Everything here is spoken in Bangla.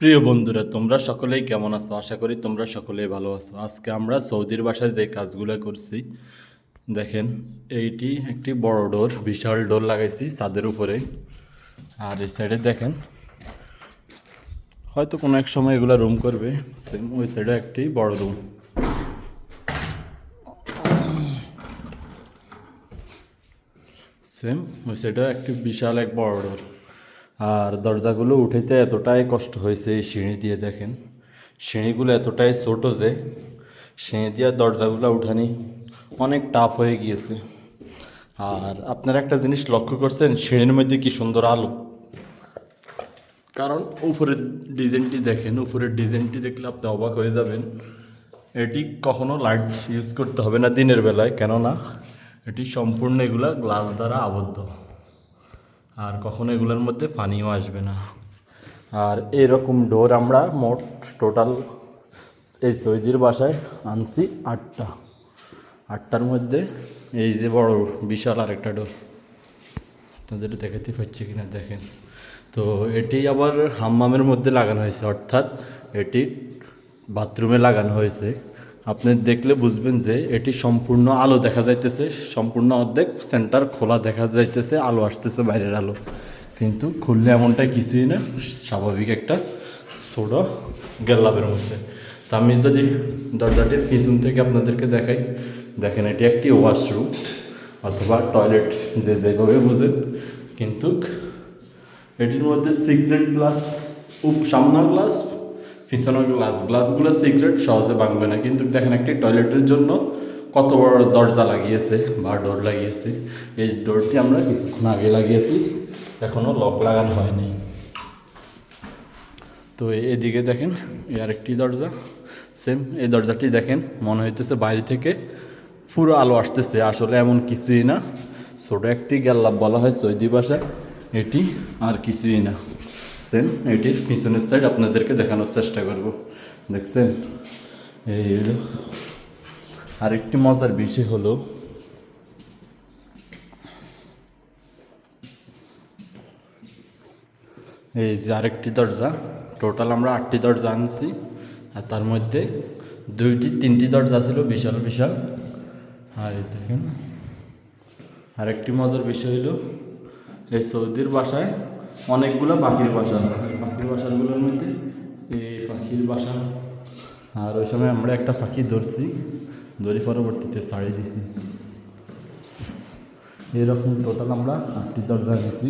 প্রিয় বন্ধুরা, তোমরা সকলেই কেমন আছো? আশা করি তোমরা সকলেই ভালো আছো। আজকে আমরা সৌদির বাসায় যে কাজগুলো করছি, দেখেন, এইটি একটি বড় ডোর, বিশাল ডোর লাগাইছি ছাদের উপরে। আর এই সাইডে দেখেন, হয়তো কোনো এক সময় এগুলো রুম করবে সেম ওই সাইডে একটি বড় রুম সেম ওই সাইডে একটি বিশাল এক বড় ডোর আর দরজাগুলো উঠাইতে এতটাই কষ্ট হয়েছে এই সিঁড়ি দিয়ে দেখেন। সিঁড়িগুলো এতটাই ছোট যে সিঁড়ি দিয়ে দরজাগুলো উঠানি অনেক টাফ হয়ে গিয়েছে। আর আপনারা একটা জিনিস লক্ষ্য করছেন, সিঁড়ির মধ্যে কি সুন্দর আলো? কারণ উপরের ডিজাইনটি দেখেন, উপরের ডিজাইনটি দেখলে আপনি অবাক হয়ে যাবেন। এটি কখনো লাইট ইউজ করতে হবে না দিনের বেলায়, কেননা এটি সম্পূর্ণ এগুলা গ্লাস দ্বারা আবদ্ধ। আর কখনো এগুলোর মধ্যে পানিও আসবে না। আর এরকম ডোর আমরা মোট টোটাল এই সৈদির বাসায় আনছি আটটা। আটটার মধ্যে এই যে বড় বিশাল আরেকটা ডোর। আপনাদের দেখাতে পাচ্ছি কিনা দেখেন। তো এটি আবার হাম্মামের মধ্যে লাগানো হয়েছে, অর্থাৎ এটি বাথরুমে লাগানো হয়েছে। আপনি দেখলে বুঝবেন যে এটি সম্পূর্ণ আলো দেখা যাইতেছে, সম্পূর্ণ অর্ধেক সেন্টার খোলা দেখা যাইতেছে, আলো আসতেছে বাইরের আলো। কিন্তু খুললে এমনটাই কিছুই না, স্বাভাবিক একটা ছোট গেল্লাপের মধ্যে। তা আমি যদি দরজাটির পিছন থেকে আপনাদেরকে দেখাই, দেখেন এটি একটি ওয়াশরুম অথবা টয়লেট যে যেভাবে বুঝেন। কিন্তু এটির মধ্যে সিক্রেট গ্লাস সামনের গ্লাস পিছনের গ্লাস। গ্লাসগুলো সিক্রেট, সহজে ভাঙবে না। কিন্তু দেখেন একটি টয়লেটের জন্য কত বড় দরজা লাগিয়েছে বা ডোর লাগিয়েছে। এই ডোরটি আমরা কিছুক্ষণ আগে লাগিয়েছি এখনও লক লাগানো হয়নি। তো এদিকে দেখেন এই আরেকটি দরজা, সেম এই দরজাটি দেখেন, মনে হইতেছে বাইরে থেকে পুরো আলো আসতেছে, আসলে এমন কিছুই না। ছোটো একটি গ্যাল্লাপ বলা হয় সৌদি ভাষায়, এটি আর কিছুই না। সেম এটির পিছনের সাইড আপনাদেরকে দেখানোর চেষ্টা করব। দেখছেন? এই হলো। আরেকটি মজার বিষয় হলো, এই যে আরেকটি দরজা টোটাল আমরা আটটি দরজা আনছি, আর তার মধ্যে দুইটি, তিনটি দরজা ছিল, বিশাল বিশাল। আর দেখেন, আরেকটি মজার বিষয় হলো, এই সৌদির বাসায় অনেকগুলো পাখির বাসা পাখির বাসাগুলোর মধ্যে এই পাখির বাসা আর ওই সময় আমরা একটা পাখি ধরছি, ধরে পরবর্তীতে ছাড়িয়ে দিছি। এরকম টোটাল আমরা আটটি দরজা দিছি।